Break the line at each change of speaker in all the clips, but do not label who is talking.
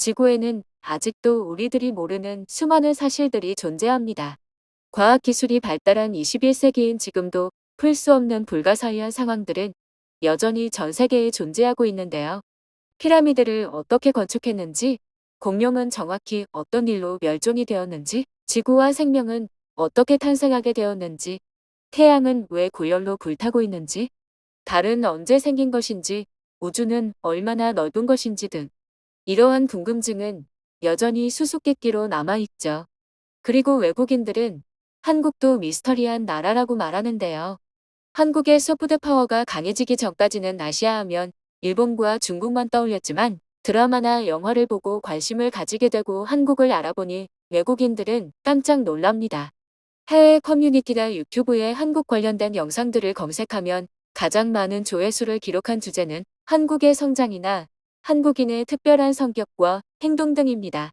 지구에는 아직도 우리들이 모르는 수많은 사실들이 존재합니다. 과학기술이 발달한 21세기인 지금도 풀 수 없는 불가사의한 상황들은 여전히 전 세계에 존재하고 있는데요. 피라미드를 어떻게 건축했는지, 공룡은 정확히 어떤 일로 멸종이 되었는지, 지구와 생명은 어떻게 탄생하게 되었는지, 태양은 왜 고열로 불타고 있는지, 달은 언제 생긴 것인지, 우주는 얼마나 넓은 것인지 등 이러한 궁금증은 여전히 수수께끼로 남아있죠. 그리고 외국인들은 한국도 미스터리한 나라라고 말하는데요. 한국의 소프트 파워가 강해지기 전까지는 아시아 하면 일본과 중국만 떠올렸지만 드라마나 영화를 보고 관심을 가지게 되고 한국을 알아보니 외국인들은 깜짝 놀랍니다. 해외 커뮤니티나 유튜브에 한국 관련된 영상들을 검색하면 가장 많은 조회수를 기록한 주제는 한국의 성장이나 한국인의 특별한 성격과 행동 등입니다.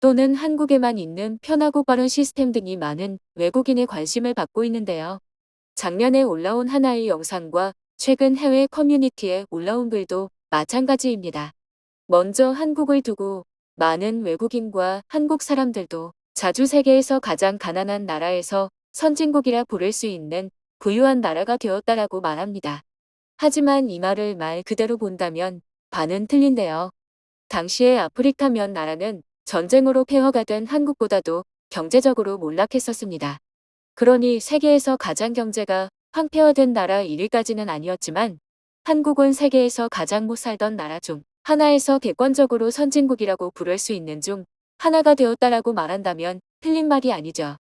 또는 한국에만 있는 편하고 빠른 시스템 등이 많은 외국인의 관심을 받고 있는데요. 작년에 올라온 하나의 영상과 최근 해외 커뮤니티에 올라온 글도 마찬가지입니다. 먼저 한국을 두고 많은 외국인과 한국 사람들도 자주 세계에서 가장 가난한 나라에서 선진국이라 부를 수 있는 부유한 나라가 되었다라고 말합니다. 하지만 이 말을 말 그대로 본다면 반은 틀린데요. 당시에 아프리카면 나라는 전쟁으로 폐허가 된 한국보다도 경제적으로 몰락했었습니다. 그러니 세계에서 가장 경제가 황폐화된 나라 1위까지는 아니었지만 한국은 세계에서 가장 못 살던 나라 중 하나에서 객관적으로 선진국이라고 부를 수 있는 중 하나가 되었다라고 말한다면 틀린 말이 아니죠.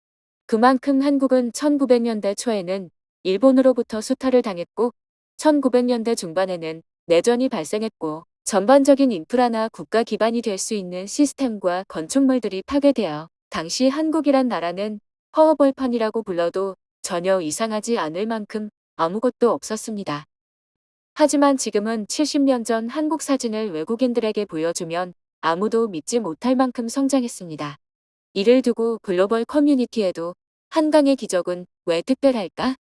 그만큼 한국은 1900년대 초에는 일본으로부터 수탈을 당했고 1900년대 중반에는 내전이 발생했고 전반적인 인프라나 국가 기반이 될 수 있는 시스템과 건축물들이 파괴되어 당시 한국이란 나라는 허허벌판이라고 불러도 전혀 이상하지 않을 만큼 아무것도 없었습니다. 하지만 지금은 70년 전 한국 사진을 외국인들에게 보여주면 아무도 믿지 못할 만큼 성장했습니다. 이를 두고 글로벌 커뮤니티에도 한강의 기적은 왜 특별할까?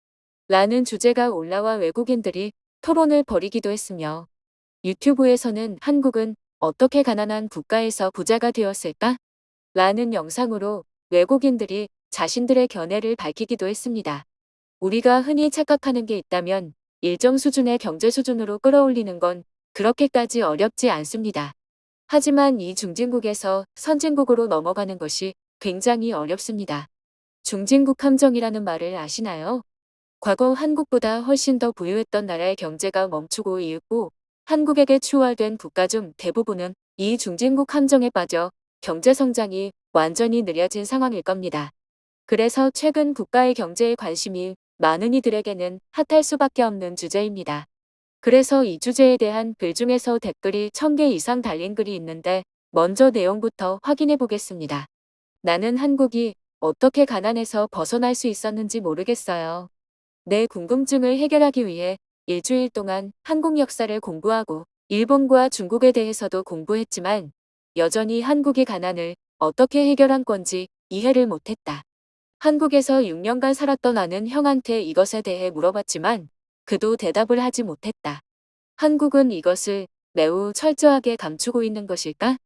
라는 주제가 올라와 외국인들이 토론을 벌이기도 했으며 유튜브에서는 한국은 어떻게 가난한 국가에서 부자가 되었을까? 라는 영상으로 외국인들이 자신들의 견해를 밝히기도 했습니다. 우리가 흔히 착각하는 게 있다면 일정 수준의 경제 수준으로 끌어올리는 건 그렇게까지 어렵지 않습니다. 하지만 이 중진국에서 선진국으로 넘어가는 것이 굉장히 어렵습니다. 중진국 함정이라는 말을 아시나요? 과거 한국보다 훨씬 더 부유했던 나라의 경제가 멈추고 이윽고 한국에게 추월된 국가 중 대부분은 이 중진국 함정에 빠져 경제 성장이 완전히 느려진 상황일 겁니다. 그래서 최근 국가의 경제에 관심이 많은 이들에게는 핫할 수밖에 없는 주제입니다. 그래서 이 주제에 대한 글 중에서 댓글이 1000개 이상 달린 글이 있는데 먼저 내용부터 확인해 보겠습니다. 나는 한국이 어떻게 가난에서 벗어날 수 있었는지 모르겠어요. 내 궁금증을 해결하기 위해 일주일 동안 한국 역사를 공부하고 일본과 중국에 대해서도 공부했지만 여전히 한국의 가난을 어떻게 해결한 건지 이해를 못했다. 한국에서 6년간 살았던 아는 형한테 이것에 대해 물어봤지만 그도 대답을 하지 못했다. 한국은 이것을 매우 철저하게 감추고 있는 것일까?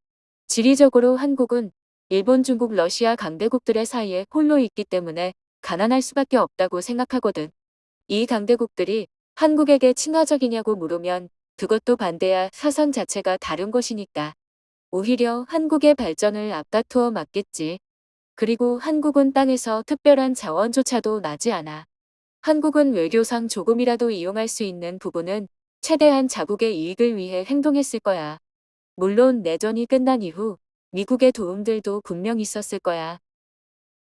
지리적으로 한국은 일본, 중국, 러시아 강대국들의 사이에 홀로 있기 때문에 가난할 수밖에 없다고 생각하거든. 이 강대국들이 한국에게 친화적이냐고 물으면 그것도 반대야 사상 자체가 다른 것이니까. 오히려 한국의 발전을 앞다투어 맞겠지. 그리고 한국은 땅에서 특별한 자원조차도 나지 않아. 한국은 외교상 조금이라도 이용할 수 있는 부분은 최대한 자국의 이익을 위해 행동했을 거야. 물론 내전이 끝난 이후 미국의 도움들도 분명 있었을 거야.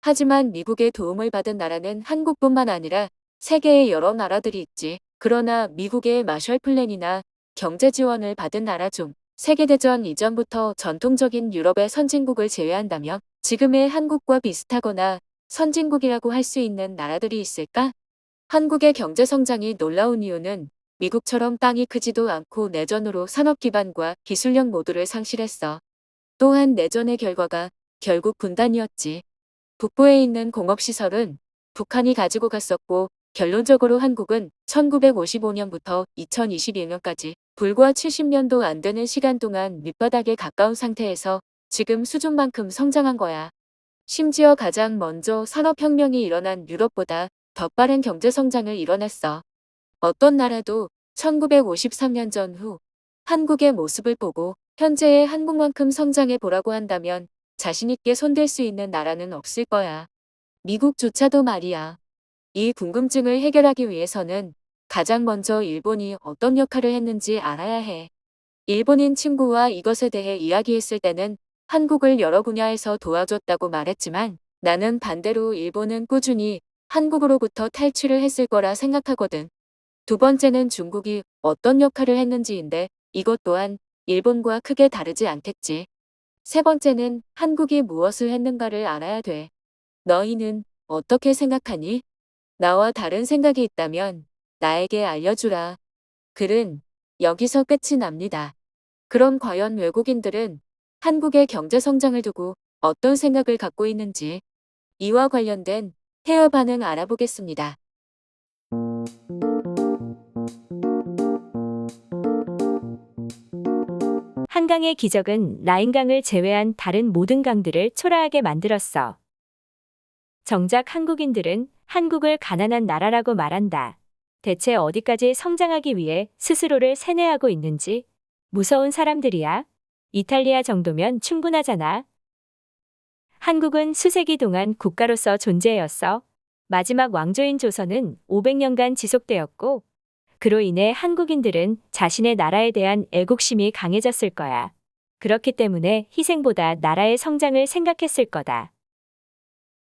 하지만 미국의 도움을 받은 나라는 한국뿐만 아니라 세계의 여러 나라들이 있지. 그러나 미국의 마셜 플랜이나 경제 지원을 받은 나라 중 세계대전 이전부터 전통적인 유럽의 선진국을 제외한다면 지금의 한국과 비슷하거나 선진국이라고 할 수 있는 나라들이 있을까? 한국의 경제 성장이 놀라운 이유는 미국처럼 땅이 크지도 않고 내전으로 산업 기반과 기술력 모두를 상실했어. 또한 내전의 결과가 결국 분단이었지. 북부에 있는 공업시설은 북한이 가지고 갔었고 결론적으로 한국은 1955년부터 2021년까지 불과 70년도 안 되는 시간 동안 밑바닥에 가까운 상태에서 지금 수준만큼 성장한 거야. 심지어 가장 먼저 산업혁명이 일어난 유럽보다 더 빠른 경제성장을 이뤄냈어. 어떤 나라도 1953년 전 후 한국의 모습을 보고 현재의 한국만큼 성장해 보라고 한다면 자신있게 손댈 수 있는 나라는 없을 거야. 미국조차도 말이야. 이 궁금증을 해결하기 위해서는 가장 먼저 일본이 어떤 역할을 했는지 알아야 해. 일본인 친구와 이것에 대해 이야기했을 때는 한국을 여러 분야에서 도와줬다고 말했지만 나는 반대로 일본은 꾸준히 한국으로부터 탈출을 했을 거라 생각하거든. 두 번째는 중국이 어떤 역할을 했는지인데 이것 또한 일본과 크게 다르지 않겠지. 세 번째는 한국이 무엇을 했는가를 알아야 돼. 너희는 어떻게 생각하니? 나와 다른 생각이 있다면 나에게 알려주라. 글은 여기서 끝이 납니다. 그럼 과연 외국인들은 한국의 경제 성장을 두고 어떤 생각을 갖고 있는지 이와 관련된 해외 반응 알아보겠습니다.
한강의 기적은 라인강을 제외한 다른 모든 강들을 초라하게 만들었어. 정작 한국인들은 한국을 가난한 나라라고 말한다. 대체 어디까지 성장하기 위해 스스로를 세뇌하고 있는지 무서운 사람들이야. 이탈리아 정도면 충분하잖아. 한국은 수세기 동안 국가로서 존재해왔어. 마지막 왕조인 조선은 500년간 지속되었고, 그로 인해 한국인들은 자신의 나라에 대한 애국심이 강해졌을 거야. 그렇기 때문에 희생보다 나라의 성장을 생각했을 거다.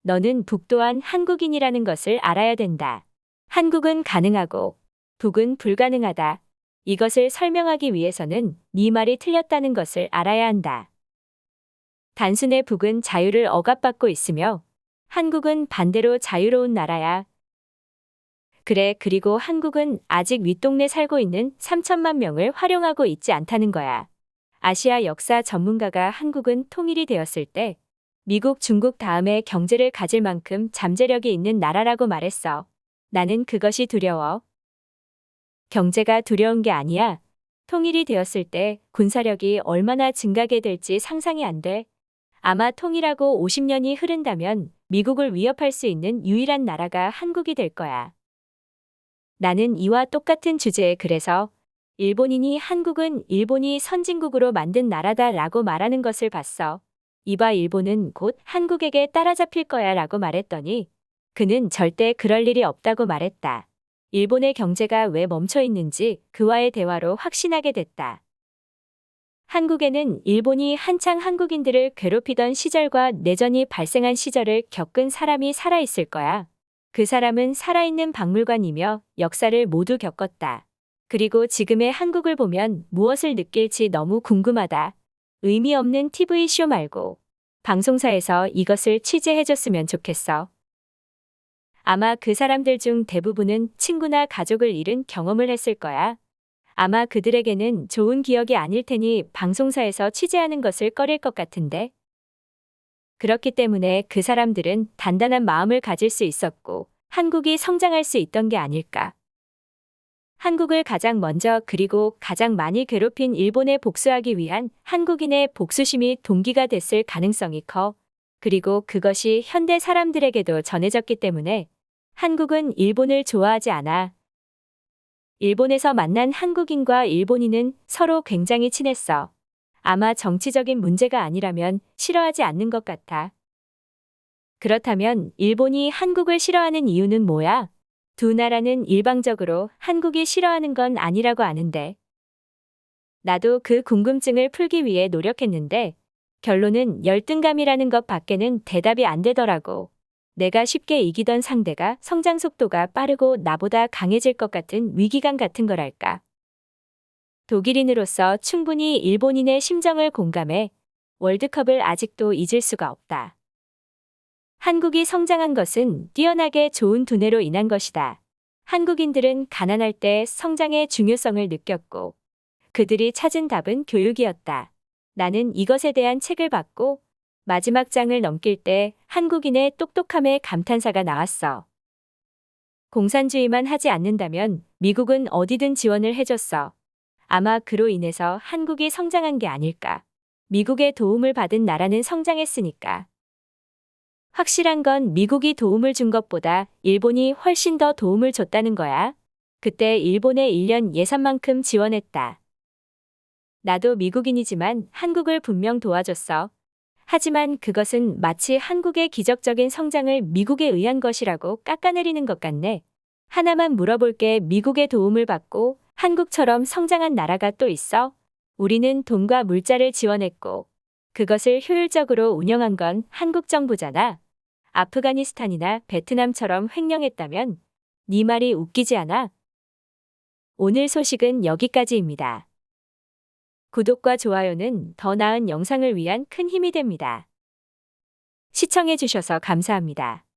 너는 북도한 한국인이라는 것을 알아야 된다. 한국은 가능하고 북은 불가능하다. 이것을 설명하기 위해서는 네 말이 틀렸다는 것을 알아야 한다. 단순의 북은 자유를 억압받고 있으며 한국은 반대로 자유로운 나라야. 그래, 그리고 한국은 아직 윗동네 살고 있는 3천만 명을 활용하고 있지 않다는 거야. 아시아 역사 전문가가 한국은 통일이 되었을 때 미국, 중국 다음에 경제를 가질 만큼 잠재력이 있는 나라라고 말했어. 나는 그것이 두려워. 경제가 두려운 게 아니야. 통일이 되었을 때 군사력이 얼마나 증가하게 될지 상상이 안 돼. 아마 통일하고 50년이 흐른다면 미국을 위협할 수 있는 유일한 나라가 한국이 될 거야. 나는 이와 똑같은 주제에 그래서 일본인이 한국은 일본이 선진국으로 만든 나라다라고 말하는 것을 봤어. 이봐 일본은 곧 한국에게 따라잡힐 거야 라고 말했더니 그는 절대 그럴 일이 없다고 말했다. 일본의 경제가 왜 멈춰 있는지 그와의 대화로 확신하게 됐다. 한국에는 일본이 한창 한국인들을 괴롭히던 시절과 내전이 발생한 시절을 겪은 사람이 살아있을 거야. 그 사람은 살아있는 박물관이며 역사를 모두 겪었다. 그리고 지금의 한국을 보면 무엇을 느낄지 너무 궁금하다. 의미 없는 TV쇼 말고 방송사에서 이것을 취재해줬으면 좋겠어. 아마 그 사람들 중 대부분은 친구나 가족을 잃은 경험을 했을 거야. 아마 그들에게는 좋은 기억이 아닐 테니 방송사에서 취재하는 것을 꺼릴 것 같은데. 그렇기 때문에 그 사람들은 단단한 마음을 가질 수 있었고 한국이 성장할 수 있던 게 아닐까. 한국을 가장 먼저 그리고 가장 많이 괴롭힌 일본에 복수하기 위한 한국인의 복수심이 동기가 됐을 가능성이 커. 그리고 그것이 현대 사람들에게도 전해졌기 때문에 한국은 일본을 좋아하지 않아. 일본에서 만난 한국인과 일본인은 서로 굉장히 친했어. 아마 정치적인 문제가 아니라면 싫어하지 않는 것 같아. 그렇다면 일본이 한국을 싫어하는 이유는 뭐야? 두 나라는 일방적으로 한국이 싫어하는 건 아니라고 아는데. 나도 그 궁금증을 풀기 위해 노력했는데 결론은 열등감이라는 것 밖에는 대답이 안 되더라고. 내가 쉽게 이기던 상대가 성장 속도가 빠르고 나보다 강해질 것 같은 위기감 같은 거랄까. 독일인으로서 충분히 일본인의 심정을 공감해 월드컵을 아직도 잊을 수가 없다. 한국이 성장한 것은 뛰어나게 좋은 두뇌로 인한 것이다. 한국인들은 가난할 때 성장의 중요성을 느꼈고 그들이 찾은 답은 교육이었다. 나는 이것에 대한 책을 받고 마지막 장을 넘길 때 한국인의 똑똑함에 감탄사가 나왔어. 공산주의만 하지 않는다면 미국은 어디든 지원을 해줬어. 아마 그로 인해서 한국이 성장한 게 아닐까. 미국의 도움을 받은 나라는 성장했으니까. 확실한 건 미국이 도움을 준 것보다 일본이 훨씬 더 도움을 줬다는 거야. 그때 일본의 1년 예산만큼 지원했다. 나도 미국인이지만 한국을 분명 도와줬어. 하지만 그것은 마치 한국의 기적적인 성장을 미국에 의한 것이라고 깎아내리는 것 같네. 하나만 물어볼 게 미국의 도움을 받고 한국처럼 성장한 나라가 또 있어? 우리는 돈과 물자를 지원했고 그것을 효율적으로 운영한 건 한국 정부잖아. 아프가니스탄이나 베트남처럼 횡령했다면 네 말이 웃기지 않아? 오늘 소식은 여기까지입니다. 구독과 좋아요는 더 나은 영상을 위한 큰 힘이 됩니다. 시청해주셔서 감사합니다.